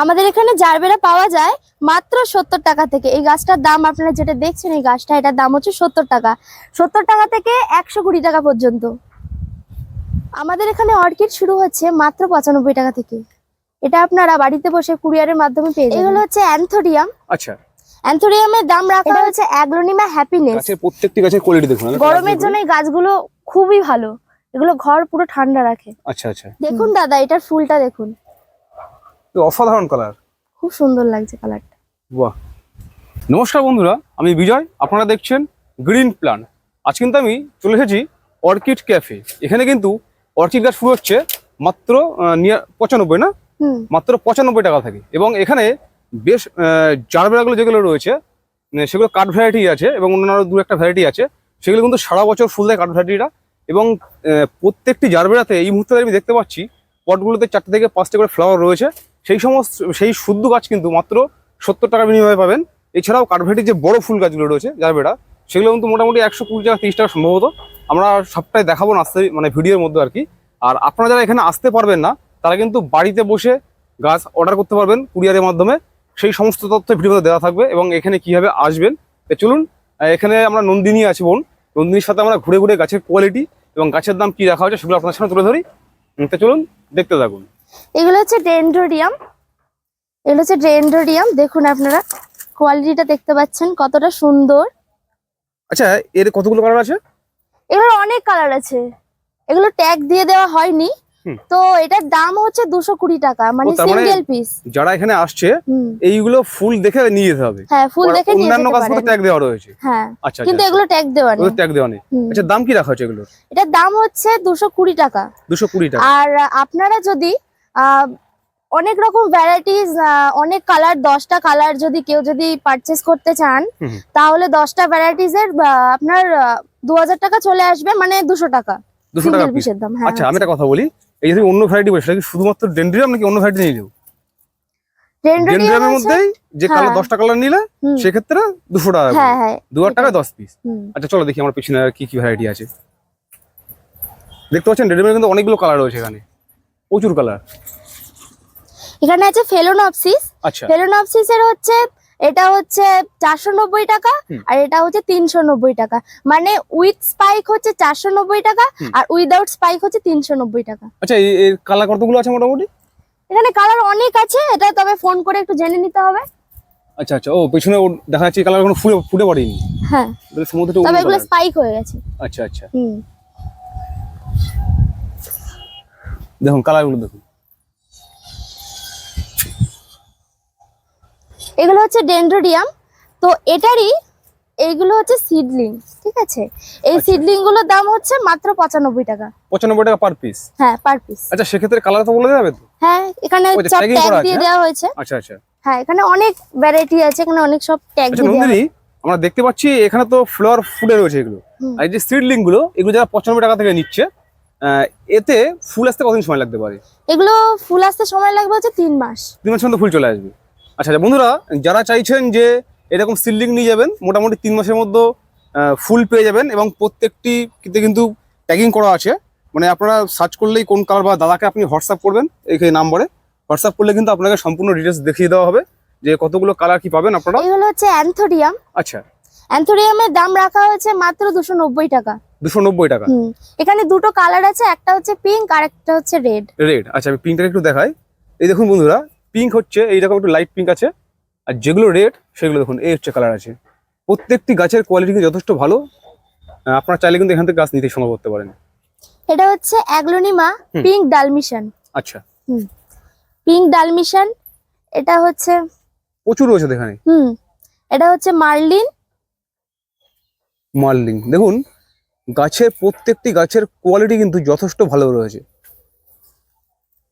আমাদের এখানে জারবেরা পাওয়া যায় মাত্র সত্তর টাকা থেকে। এই গাছটার দাম আপনারা যেটা দেখছেন এই গাছটা এটার দাম হচ্ছে সত্তর টাকা। সত্তর টাকা থেকে একশো কুড়ি টাকা পর্যন্ত। আমাদের এখানে অর্কিড শুরু হচ্ছে মাত্র পঁচানব্বই টাকা থেকে। এটা আপনারা বাড়িতে বসে কুরিয়ারের মাধ্যমে পেয়ে যাবেন। এগুলো হচ্ছে অ্যান্থোরিয়াম আচ্ছা। অ্যান্থোরিয়ামের দাম রাখা হচ্ছে অ্যাগ্লোনিমা হ্যাপিনেস। গাছের প্রত্যেকটি গাছের কোয়ালিটি দেখুন গরমের জন্য এই গাছগুলো খুবই ভালো। এগুলো ঘর পুরো ঠান্ডা রাখে। আচ্ছা আচ্ছা। দেখুন দাদা এটার ফুলটা দেখুন। তো অসাধারণ কালার খুব সুন্দর লাগছে কালারটা বাহ। নমস্কার বন্ধুরা আমি বিজয় আপনারা দেখছেন গ্রিন প্ল্যান আজ কিন্তু আমি চলে এসেছি অর্কিড ক্যাফে এখানে কিন্তু অর্কিড গাছ শুরু হচ্ছে মাত্র পঁচানব্বই না? মাত্র পঁচানব্বই টাকা থাকে। এবং এখানে বেশ জারবেরাগুলো যেগুলো রয়েছে সেগুলো কাঠ ভ্যারাইটি আছে এবং অন্যান্য দু একটা ভ্যারাইটি আছে। সেগুলো কিন্তু সারা বছর ফুল দেয় কাঠ ভ্যারাইটিটা এবং প্রত্যেকটি জারবেরাতে এই মুহূর্তে আমি দেখতে পাচ্ছি পটগুলোতে চারটে থেকে পাঁচটা করে ফ্লাওয়ার রয়েছে। সেই সমস্ত, সেই শুদ্ধ গাছ কিন্তু মাত্র সত্তর টাকা বিনিময়ে পাবেন। এছাড়াও কাঠভেটির যে বড় ফুল গাছগুলো রয়েছে জারবেরা সেগুলো কিন্তু মোটামুটি একশো কুড়ি টাকা, তিরিশ টাকা সম্ভবত। আমরা সবটাই দেখাবো না আসতে মানে ভিডিওর মধ্যে আর কি। আর আপনারা যারা এখানে আসতে পারবেন না, তারা কিন্তু বাড়িতে বসে গাছ অর্ডার করতে পারবেন কুরিয়ারের মাধ্যমে। সেই সমস্ত তথ্য ভিডিওতে দেওয়া থাকবে এবং এখানে কীভাবে আসবেন। চলুন এখানে আমরা নন্দিনী আছি বোন। নন্দিনীর সাথে আমরা ঘুরে ঘুরে গাছের কোয়ালিটি এবং গাছের দাম কি রাখা হয়েছে সেগুলো আপনার সামনে তুলে ধরি। তো চলুন, দেখতে থাকুন। এগুলো হচ্ছে ডেন্ড্রোডিয়াম। এগুলো হচ্ছে ডেন্ড্রোডিয়াম। দেখুন আপনারা কোয়ালিটিটা দেখতে পাচ্ছেন কতটা সুন্দর। আচ্ছা এর কতগুলো কালার আছে? এগুলোর অনেক কালার আছে। এগুলো ট্যাগ দিয়ে দেওয়া হয়নি। তো এটার দাম হচ্ছে দুশো কুড়ি টাকা মানে তার মানে- সিঙ্গেল পিস যারা এখানে আসছে এইগুলো ফুল দেখে নিয়ে যেতে হবে। হ্যাঁ ফুল দেখে নিয়ে অন্যান্য গাছগুলো ট্যাগ দেওয়া রয়েছে। হ্যাঁ আচ্ছা কিন্তু আচ্ছা এগুলো ট্যাগ দেওয়া নেই। ট্যাগ দেওয়া নেই। আচ্ছা দাম কি রাখা হয়েছে এগুলো এটার দাম হচ্ছে দুশো কুড়ি টাকা। দুশো কুড়ি টাকা। আর আপনারা যদি অনেক রকম ভ্যারাইটিস অনেক কালার দশটা কালার যদি কেউ যদি পারচেস করতে চান। তাহলে দশটা ভ্যারাইটিস এর আপনার দু হাজার টাকা চলে আসবে মানে দুশো টাকা। দুশো টাকা পিসের দাম হ্যাঁ। আচ্ছা আমি একটা কথা বলি এই যদি অন্য ভ্যারাইটি কি শুধুমাত্র ডেন্ড্রিয়াম নাকি অন্য ভ্যারাইটি নিয়ে যাব ডেন্ড্রোডিয়াম ডেন্ড্রিয়ামের মধ্যেই যে কালার হ্যাঁ। দশটা কালার নিলে সেক্ষেত্রে দুশো টাকা হ্যাঁ দু হাজার টাকা দশ পিস আচ্ছা চলো দেখি আমার পিছনে আর কি কি ভ্যারাইটি আছে। দেখতে পাচ্ছেন ডেন্ড্রিয়ামের কিন্তু অনেকগুলো কালার রয়েছে এখানে। প্রচুর কালার এখানে আছে ফেলোনপসিস আচ্ছা। ফেলোনপসিস এর হচ্ছে এটা হচ্ছে চারশো নব্বই টাকা আর এটা হচ্ছে তিনশো নব্বই টাকা। মানে উইথ স্পাইক হচ্ছে চারশো নব্বই টাকা আর উইদাউট স্পাইক হচ্ছে তিনশো নব্বই টাকা। আচ্ছা এর কালার কতগুলো আছে মোটামুটি? এখানে কালার অনেক আছে এটা তবে ফোন করে একটু জেনে নিতে হবে। আচ্ছা আচ্ছা। ও পেছনে দেখা যাচ্ছে কালার কোনো ফুলে ফুটে পড়েনি। হ্যাঁ। তবে এগুলো স্পাইক হয়ে গেছে। আচ্ছা আচ্ছা। হুম। দেখুন কালারগুলো দেখুন। এগুলো হচ্ছে ডেন্ড্রোডিয়াম তো এটারই এইগুলো হচ্ছে সিডলিং ঠিক আছে? এই আচ্ছা। সিডলিংগুলোর দাম হচ্ছে মাত্র পঁচানব্বই টাকা। পঁচানব্বই টাকা পার পিস হ্যাঁ পার পিস আচ্ছা সেক্ষেত্রে কালার তো বলে যাবে তো? হ্যাঁ এখানে সব ট্যাগ দিয়ে? দেওয়া হয়েছে। আচ্ছা আচ্ছা। হ্যাঁ এখানে অনেক ভ্যারাইটি আছে এখানে অনেক সব ট্যাগ আচ্ছা দিয়ে দেওয়া আমরা দেখতে পাচ্ছি এখানে তো ফ্লোর ফুডে রয়েছে এগুলো। আর এই যে সিডলিংগুলো এগুলো যারা পঁচানব্বই টাকা থেকে নিচ্ছে এতে ফুল আসতে কতদিন সময় লাগতে পারে? এগুলো ফুল আসতে সময় লাগবে হচ্ছে তিন মাস। তিন মাসের মধ্যে ফুল চলে আসবে। আচ্ছা আচ্ছা বন্ধুরা যারা চাইছেন যে এরকম সিল্ডিং নিয়ে যাবেন মোটামুটি তিন মাসের মধ্যে ফুল পেয়ে যাবেন এবং প্রত্যেকটি কিন্তু ট্যাগিং করা আছে। মানে আপনারা সার্চ করলেই কোন কালার বা দাদাকে আপনি হোয়াটসঅ্যাপ করবেন এই নাম্বারে। হোয়াটসঅ্যাপ করলে কিন্তু আপনাকে সম্পূর্ণ ডিটেলস দেখিয়ে দেওয়া হবে যে কতগুলো কালার কি পাবেন আপনারা। এগুলো হচ্ছে অ্যান্থোরিয়াম আচ্ছা। অ্যান্থোরিয়ামের দাম রাখা হয়েছে মাত্র দুশো নব্বই টাকা। দুশো নব্বই টাকা। এখানে দুটো কালার আছে একটা হচ্ছে পিঙ্ক আর একটা হচ্ছে রেড রেড আচ্ছা আমি পিঙ্কটাকে একটু দেখাই। এই দেখুন বন্ধুরা পিঙ্ক হচ্ছে এইরকম একটু লাইট পিঙ্ক আছে। আর যেগুলো রেড সেগুলো দেখুন এই হচ্ছে কালার আছে। প্রত্যেকটি গাছের কোয়ালিটি কিন্তু যথেষ্ট ভালো। আপনারা চাইলে কিন্তু এখান থেকে গাছ নিতে সম্ভব করতে পারেন। এটা হচ্ছে অ্যাগ্লোনিমা পিঙ্ক ডালমিশন আচ্ছা। পিঙ্ক ডালমিশন এটা হচ্ছে প্রচুর রয়েছে এখানে। হুম এটা হচ্ছে মার্লিন। মার্লিং দেখুন গাছের প্রত্যেকটি গাছের কোয়ালিটি কিন্তু যথেষ্ট ভালো রয়েছে।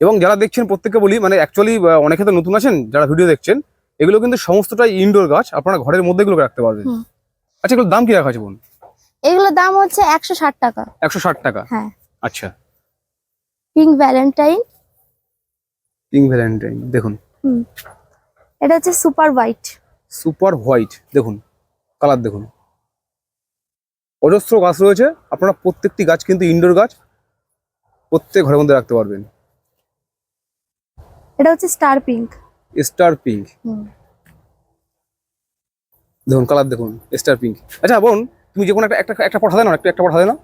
এবং যারা দেখছেন প্রত্যেককে বলি মানে অ্যাকচুয়ালি অনেকে তো নতুন আছেন যারা ভিডিও দেখছেন এগুলো কিন্তু সমস্তটাই ইনডোর গাছ আপনারা ঘরের মধ্যে এগুলো রাখতে পারবেন। আচ্ছা এগুলোর দাম কি রাখা আছে বোন এগুলোর দাম হচ্ছে একশো ষাট টাকা। একশো ষাট টাকা? হ্যাঁ। আচ্ছা। পিঙ্ক ভ্যালেন্টাইন পিঙ্ক ভ্যালেন্টাইন দেখুন। এটা হচ্ছে সুপার হোয়াইট সুপার হোয়াইট দেখুন। কালার দেখুন। অজস্র গাছ রয়েছে। আপনারা প্রত্যেকটি গাছ কিন্তু ইনডোর গাছ প্রত্যেক ঘরের মধ্যে রাখতে পারবেন। এটা হচ্ছে স্টার পিঙ্ক স্টার পিঙ্ক দেখুন কালার দেখুন স্টার পিঙ্ক আচ্ছা বোন তুমি যে কোনো একটা একটা একটা পট হাতে নাও একটু একটা পট হাতে নাও।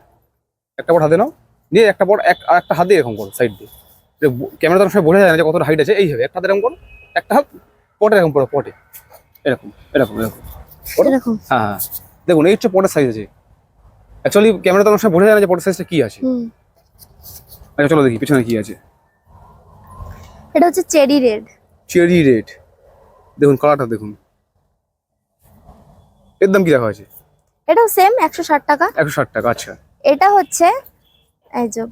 একটা পট হাতে নাও। দিয়ে একটা পট এক আর একটা হাত দিয়ে এরকম করো সাইড দিয়ে। ক্যামেরা তো অনেক সময় বোঝা যায় না যে কতটা হাইট আছে এইভাবে একটা হাতে এরকম করো একটা হাত পটে এরকম করো পটে। এরকম এরকম এরকম। এরকম। হ্যাঁ হ্যাঁ। দেখুন এই হচ্ছে পটের সাইজ আছে। অ্যাকচুয়ালি ক্যামেরা তো অনেক সময় বোঝা যায় না যে পটের সাইজটা কি আছে। আচ্ছা চলো দেখি পিছনে কি আছে। এটা হচ্ছে চেরি রেড। Cherry red. দেখুন কালারটা দেখুন। এর দাম কি রাখা আছে এটাও সেম একশো ষাট টাকা। একশো ষাট টাকা আচ্ছা। এটা হচ্ছে এই যে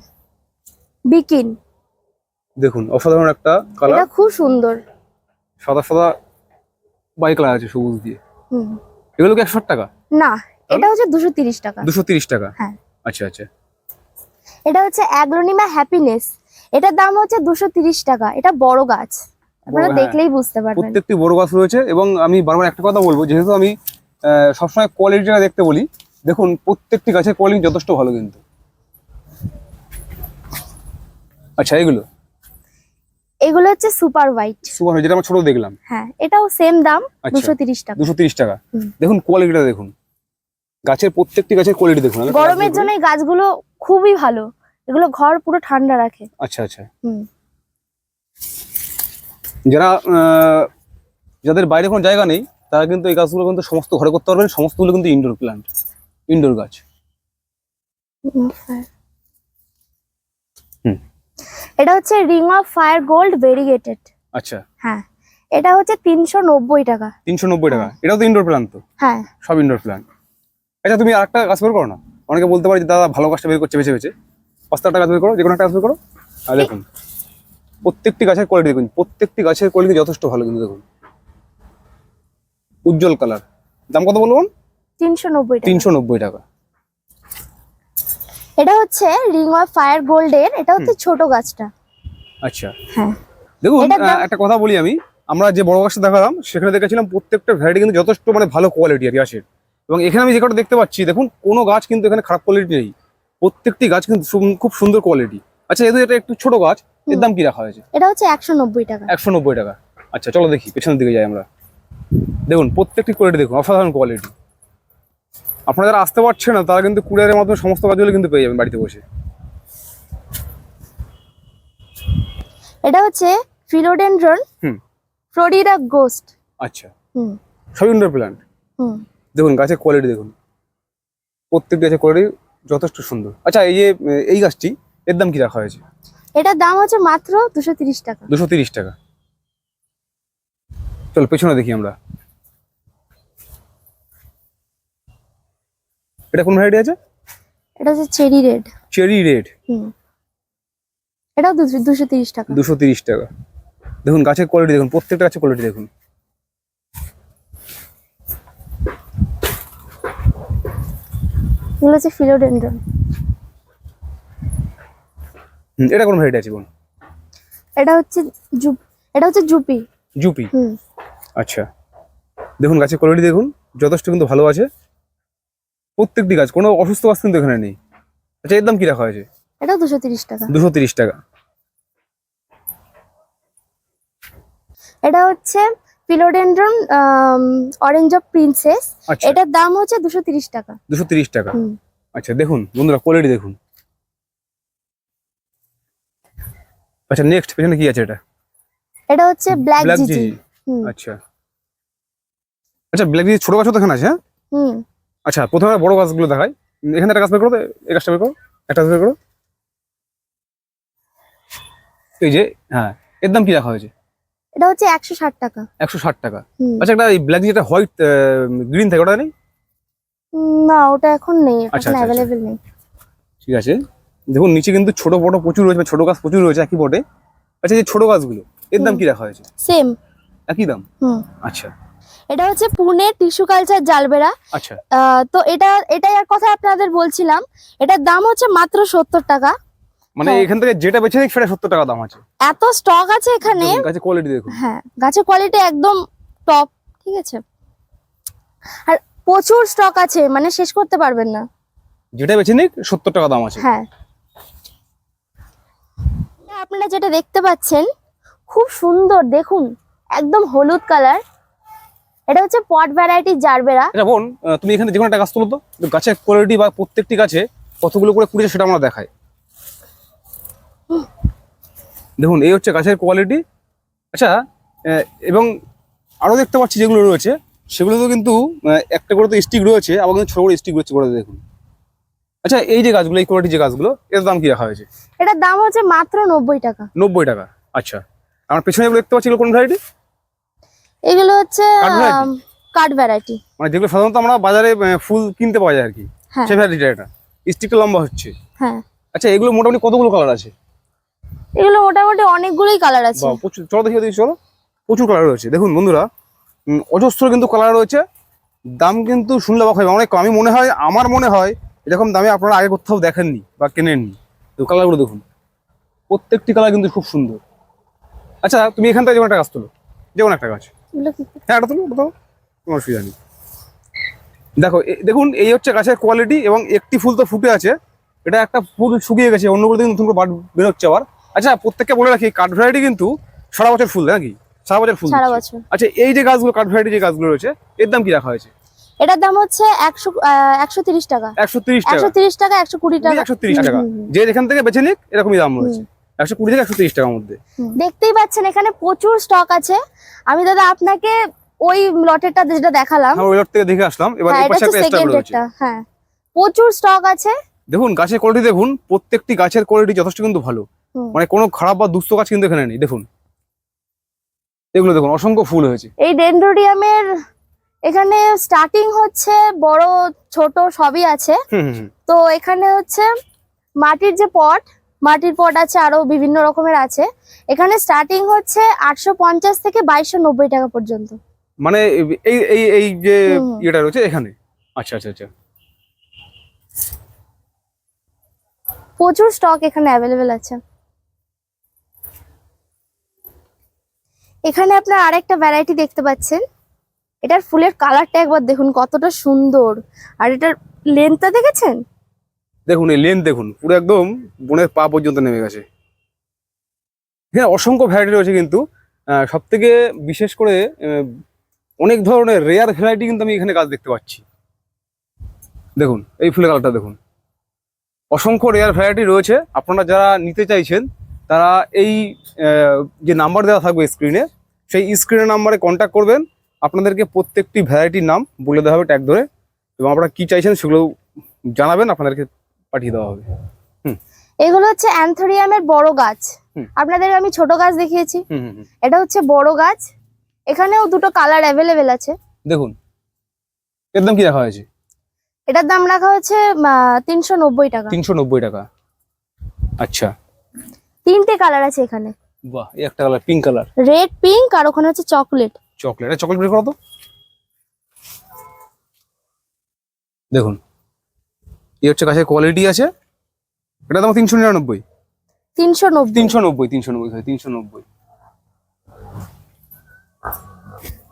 বিকিন। দেখুন অসাধারণ একটা কালার এটা খুব সুন্দর। সাদা সাদা বাই কালার আছে সবুজ দিয়ে। হুম। এগুলো কি একশো ষাট টাকা? না। এটা হচ্ছে দুশো তিরিশ টাকা। দুশো তিরিশ টাকা? হ্যাঁ। আচ্ছা আচ্ছা। এটা হচ্ছে অ্যাগ্রোনিমা হ্যাপিনেস। এটার দাম হচ্ছে দুশো তিরিশ টাকা। এটা বড় গাছ। আপনারা হ্যাঁ। দেখলেই বুঝতে পারবেন। প্রত্যেকটি বড় গাছ রয়েছে এবং আমি বারবার একটা কথা বলব যেহেতু আমি সবসময় কোয়ালিটিটা দেখতে বলি দেখুন প্রত্যেকটি গাছের কোয়ালিটি যথেষ্ট ভালো কিন্তু। আচ্ছা এগুলো? এগুলো হচ্ছে সুপার হোয়াইট। সুপার যেটা আমরা ছোট দেখলাম। হ্যাঁ এটাও সেম দাম আচ্ছা। দুশো তিরিশ টাকা। দুশো তিরিশ টাকা। দেখুন কোয়ালিটিটা দেখুন। গাছের প্রত্যেকটি গাছের কোয়ালিটি দেখুন গরমের জন্য এই গাছগুলো খুবই ভালো। এগুলো ঘর পুরো ঠান্ডা রাখে। আচ্ছা আচ্ছা। যারা যাদের বাইরে কোনো জায়গা নেই তারা কিন্তু এই গাছগুলো কিন্তু সমস্ত ঘরে করতে পারবেন সমস্তগুলো কিন্তু ইনডোর প্ল্যান্ট ইনডোর গাছ। হ্যাঁ। এটা হচ্ছে ring of fire gold variegated আচ্ছা। হ্যাঁ। এটা হচ্ছে তিনশো নব্বই টাকা। তিনশো নব্বই টাকা। এটাও তো ইনডোর প্ল্যান্ট তো? হ্যাঁ। সব ইনডোর প্ল্যান্ট আচ্ছা তুমি আরেকটা গাছ বের করো না। অনেকে বলতে পারে যে দাদা ভালো গাছটা বের করছে বেছে বেছে। পাঁচটা গাছ বের করো যে কোনো একটা গাছ বের করো। আর দেখুন প্রত্যেকটি গাছের কোয়ালিটি দেখুন প্রত্যেকটি গাছের কোয়ালিটি যথেষ্ট ভালো কিন্তু দেখুন। উজ্জ্বল কালার দাম কত বলুন? তিনশো নব্বই টাকা। তিনশো নব্বই টাকা। এটা হচ্ছে রিং অফ ফায়ার গোল্ডের এটা হচ্ছে ছোট গাছটা। আচ্ছা। হ্যাঁ। দেখুন একটা কথা বলি আমি। আমরা যে বড় গাছটা দেখালাম সেখানে দেখেছিলাম প্রত্যেকটা ভ্যারাইটি কিন্তু যথেষ্ট মানে ভালো কোয়ালিটি আর কি এবং এখানে আমি যে কটা দেখতে পাচ্ছি দেখুন কোনো গাছ কিন্তু এখানে খারাপ কোয়ালিটি নেই। প্রত্যেকটি গাছ কিন্তু খুব সুন্দর কোয়ালিটি আচ্ছা এদের এটা একটু ছোট গাছ এর দাম কি রাখা হয়েছে? এটা হচ্ছে একশো নব্বই টাকা। একশো নব্বই টাকা। আচ্ছা চলো দেখি পেছনের দিকে যাই আমরা। দেখুন প্রত্যেকটি কোয়ালিটি দেখুন অসাধারণ কোয়ালিটি আপনারা যারা আসতে পারছেন না তারা কিন্তু কুরিয়ারের মাধ্যমে সমস্ত কাজগুলো কিন্তু পেয়ে যাবেন বাড়িতে বসে। এটা হচ্ছে ফিলোডেন্ড্রন হুম। ফ্লোরিডা গোস্ট আচ্ছা। হুম। সব ইনডোর প্ল্যান্ট হুম। দেখুন গাছের কোয়ালিটি দেখুন। প্রত্যেক গাছের কোয়ালিটি যথেষ্ট সুন্দর। আচ্ছা এই যে এই গাছটি এর দাম কি রাখা হয়েছে? এটার দাম হচ্ছে মাত্র দুশো তিরিশ টাকা। দুশো তিরিশ টাকা। চল পেছনে দেখি আমরা। এটা কোন ভ্যারাইটি আছে? এটা হচ্ছে চেরি রেড চেরি রেড হুম। এটাও দুশো তিরিশ টাকা। দুশো তিরিশ টাকা। দেখুন গাছের কোয়ালিটি দেখুন প্রত্যেকটা গাছের কোয়ালিটি দেখুন। এগুলো হচ্ছে ফিলোডেন্ড্রন। এটা কোন ভ্যারাইটি আছে বোন এটা হচ্ছে জুপ এটা হচ্ছে জুপি। জুপি? হুম। আচ্ছা। দেখুন গাছের কোয়ালিটি দেখুন যথেষ্ট কিন্তু ভালো আছে। প্রত্যেকটি গাছ কোনো অসুস্থ গাছ কিন্তু এখানে নেই। আচ্ছা এর দাম কি রাখা হয়েছে? এটাও দুশো তিরিশ টাকা। দুশো তিরিশ টাকা। এটা হচ্ছে ফিলোডেন্ড্রন অরেঞ্জ অফ প্রিন্সেস এটার দাম হচ্ছে দুশো তিরিশ টাকা। দুশো তিরিশ টাকা। আচ্ছা দেখুন বন্ধুরা কোয়ালিটি দেখুন। আচ্ছা নেক্সট পেছনে কি আছে এটা? এটা হচ্ছে ব্ল্যাক জিজি আচ্ছা। আচ্ছা ব্ল্যাক জিজি ছোট গাছও দেখানো আছে হ্যাঁ? হুম। আচ্ছা প্রথমে বড় গাছগুলো দেখাই। এখানে একটা গাছ বের করো এই গাছটা বের করো একটা গাছ বের করো। এই যে হ্যাঁ এর দাম কি রাখা হয়েছে? এটা হচ্ছে একশো ষাট টাকা। একশো ষাট টাকা। আচ্ছা একটা এই ব্ল্যাক যেটা হোয়াইট গ্রিন থাকে ওটা নেই? না ওটা এখন নেই আচ্ছা, এখন আচ্ছা, আচ্ছা। অ্যাভেলেবেল নেই। ঠিক আছে। দেখুন নিচে কিন্তু ছোট বড় প্রচুর রয়েছে ছোট গাছ প্রচুর রয়েছে একই বটে। আচ্ছা এই যে ছোট গাছগুলো এর দাম কি রাখা হয়েছে? সেম একই দাম? হুম। আচ্ছা। এটা হচ্ছে পুনে টিস্যু কালচার জালবেরা আচ্ছা। তো এটা এটাই আর কথা আপনাদের বলছিলাম। এটার দাম হচ্ছে মাত্র সত্তর টাকা। মানে হ্যাঁ। এখান থেকে যেটা বেছে নিক সেটা সত্তর টাকা দাম আছে। এত স্টক আছে এখানে। গাছের কোয়ালিটি দেখুন। হ্যাঁ গাছের কোয়ালিটি একদম টপ ঠিক আছে? আর প্রচুর স্টক আছে মানে শেষ করতে পারবেন না। যেটা বেছে নিক সত্তর টাকা দাম আছে। হ্যাঁ। আপনারা যেটা দেখতে পাচ্ছেন খুব সুন্দর দেখুন একদম হলুদ কালার এটা হচ্ছে পট ভ্যারাইটি জারবেরা। আচ্ছা বোন তুমি এখানে যে কোনো একটা গাছ তুলো তো। গাছের কোয়ালিটি বা প্রত্যেকটি গাছে কতগুলো করে কুড়িয়েছে সেটা আমরা দেখাই। দেখুন এই হচ্ছে গাছের কোয়ালিটি আচ্ছা এবং আরও দেখতে পাচ্ছি যেগুলো রয়েছে সেগুলো তো কিন্তু একটা করে তো স্টিক রয়েছে আবার কিন্তু ছোটো করে স্টিক রয়েছে করে দেখুন। আচ্ছা এই যে গাছগুলো এই কোয়ালিটি যে গাছগুলো এর দাম কি রাখা হয়েছে? এটার দাম হচ্ছে মাত্র নব্বই টাকা। নব্বই টাকা আচ্ছা। আমার পেছনে দেখতে পাচ্ছি কোন ভ্যারাইটি এগুলো হচ্ছে কাঠ ভ্যারাইটি মানে যেগুলো সাধারণত আমরা বাজারে ফুল কিনতে পাওয়া যায় আর কি। হ্যাঁ। সেই ভ্যারাইটিটা এটা। স্টিকটা লম্বা হচ্ছে। হ্যাঁ। আচ্ছা এগুলো মোটামুটি কতগুলো কালার আছে? এগুলো মোটামুটি অনেকগুলোই কালার আছে। চলো দেখি দেখি চলো। প্রচুর কালার রয়েছে। দেখুন বন্ধুরা অজস্র কিন্তু কালার রয়েছে। দাম কিন্তু শুনলে অবাক হয় অনেক আমি মনে হয় আমার মনে হয় এরকম দামে আপনারা আগে কোথাও দেখেননি বা কেনেননি। তো কালারগুলো দেখুন। প্রত্যেকটি কালার কিন্তু খুব সুন্দর। আচ্ছা তুমি এখান থেকে যেমন একটা গাছ তোলো। যেমন একটা গাছ। হ্যাঁ এটা তুলো ওটা কোনো অসুবিধা নেই। দেখো দেখুন এই হচ্ছে গাছের কোয়ালিটি এবং একটি ফুল তো ফুটে আছে। এটা একটা ফুল শুকিয়ে গেছে অন্যগুলো দেখুন নতুন করে বাদ বেরোচ্ছে আবার। আচ্ছা প্রত্যেককে বলে রাখি কাঠ ভ্যারাইটি কিন্তু সারা বছর ফুল নাকি? সারা বছর ফুল সারা বছর। আচ্ছা এই যে গাছগুলো কাঠ ভ্যারাইটি যে গাছগুলো রয়েছে এর দাম কি রাখা হয়েছে? এটার দাম হচ্ছে একশো একশো তিরিশ টাকা। একশো তিরিশ টাকা। একশো তিরিশ টাকা একশো কুড়ি টাকা। একশো তিরিশ টাকা। যে যেখান থেকে বেছে নিক এরকমই দাম রয়েছে। একশো কুড়ি থেকে একশো তিরিশ টাকার মধ্যে। দেখতেই পাচ্ছেন এখানে প্রচুর স্টক আছে। আমি দাদা আপনাকে ওই লটেরটা যেটা দেখালাম। ওই lot থেকে দেখে আসলাম। এবার হ্যাঁ এই পাশে একটা সেকেন্ড রয়েছে। হ্যাঁ। প্রচুর স্টক আছে। দেখুন গাছের কোয়ালিটি দেখুন প্রত্যেকটি গাছের কোয়ালিটি যথেষ্ট কিন্তু ভালো। মানে কোনো খারাপ বা দুস্থ গাছ কিন্তু এখানে নেই দেখুন। এগুলো দেখুন অসংখ্য ফুল হয়েছে। এই ডেন্ড্রোডিয়ামের এখানে স্টার্টিং হচ্ছে বড় ছোট সবই আছে। তো এখানে হচ্ছে মাটির যে পট মাটির পট আছে আরও বিভিন্ন রকমের আছে। এখানে স্টার্টিং হচ্ছে আটশো পঞ্চাশ থেকে বাইশশো নব্বই টাকা পর্যন্ত। মানে এই এই এই যে। ইয়েটা রয়েছে এখানে? আচ্ছা আচ্ছা আচ্ছা। প্রচুর স্টক এখানে অ্যাভেলেবেল আছে। এখানে আপনার আরেকটা ভ্যারাইটি দেখতে পাচ্ছেন। এটার ফুলের কালারটা একবার দেখুন, কতটা সুন্দর। আর এটার লেন্থটা দেখেছেন? দেখুন, এই লেন্থ দেখুন, পুরো একদম বনের পা পর্যন্ত নেমে গেছে। হ্যাঁ অসংখ্য ভ্যারাইটি রয়েছে কিন্তু। সব থেকে বিশেষ করে অনেক ধরনের রেয়ার ভ্যারাইটি কিন্তু আমি এখানে গাছ দেখতে পাচ্ছি। দেখুন, এই ফুলের কালারটা দেখুন। অসংখ্য রেয়ার ভ্যারাইটি রয়েছে। আপনারা যারা নিতে চাইছেন, তারা এই যে নাম্বার দেওয়া থাকবে স্ক্রিনে সেই স্ক্রিনের নাম্বারে কন্ট্যাক্ট করবেন। আপনাদেরকে প্রত্যেকটি ভ্যারাইটির নাম বলে দেওয়া হবে ট্যাগ ধরে। এবং আপনারা কি চাইছেন সেগুলো জানাবেন আপনাদেরকে পাঠিয়ে দেওয়া হবে। এগুলো হচ্ছে অ্যান্থোরিয়ামের বড় গাছ। হুম। আপনাদের আমি ছোট গাছ দেখিয়েছি। হুম হুম হুম। এটা হচ্ছে বড় গাছ। এখানেও দুটো কালার অ্যাভেলেবেল আছে। দেখুন এর দাম কি রাখা হয়েছে? এটার দাম রাখা হচ্ছে তিনশো নব্বই টাকা। তিনশো নব্বই টাকা। আচ্ছা। তিনটে কালার আছে এখানে। বাহ এই একটা colour pink colour red pink আর ওখানে হচ্ছে চকলেট চকলেট এটা চকলেট বের করো তো। দেখুন এই হচ্ছে গাছের কোয়ালিটি আছে। এটা দাম তিনশো নিরানব্বই। তিনশো নব্বই। তিনশো নব্বই তিনশো নব্বই তিনশো নব্বই।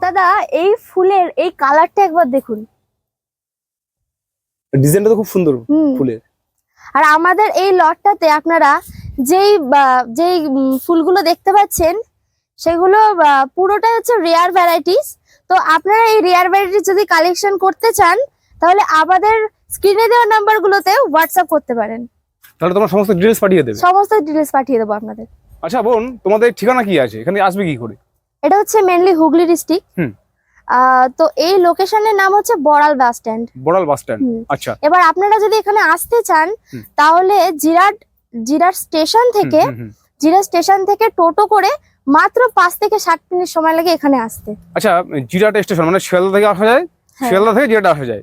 দাদা এই ফুলের এই কালারটা একবার দেখুন। ডিজাইনটা তো খুব সুন্দর ফুলের। আর আমাদের এই লটটাতে আপনারা যেই যেই ফুলগুলো দেখতে পাচ্ছেন সেগুলো পুরোটাই হচ্ছে রেয়ার ভ্যারাইটিস তো আপনারা এই রেয়ার ভ্যারাইটিস যদি কালেকশন করতে চান তাহলে আমাদের স্ক্রিনে দেওয়া নাম্বারগুলোতে হোয়াটসঅ্যাপ করতে পারেন। তাহলে তোমার সমস্ত ডিটেলস পাঠিয়ে দেবে। সমস্ত ডিটেলস পাঠিয়ে দেবো আপনাদের। আচ্ছা বোন তোমাদের ঠিকানা কি আছে? এখানে আসবে কি করে? এটা হচ্ছে মেনলি হুগলি ডিস্ট্রিক্ট হুম। তো এই লোকেশনের নাম হচ্ছে Boral bus stand Boral bus stand আচ্ছা। এবার আপনারা যদি এখানে আসতে চান তাহলে জিরাট জিরাট স্টেশন থেকে হুম। স্টেশন থেকে টোটো করে মাত্র পাঁচ থেকে সাত মিনিট সময় লাগে এখানে আসতে আচ্ছা জিরাটা স্টেশন মানে শিয়ালদা থেকে আসা যায় হ্যাঁ। শিয়ালদা থেকে জিরাটা আসা যায়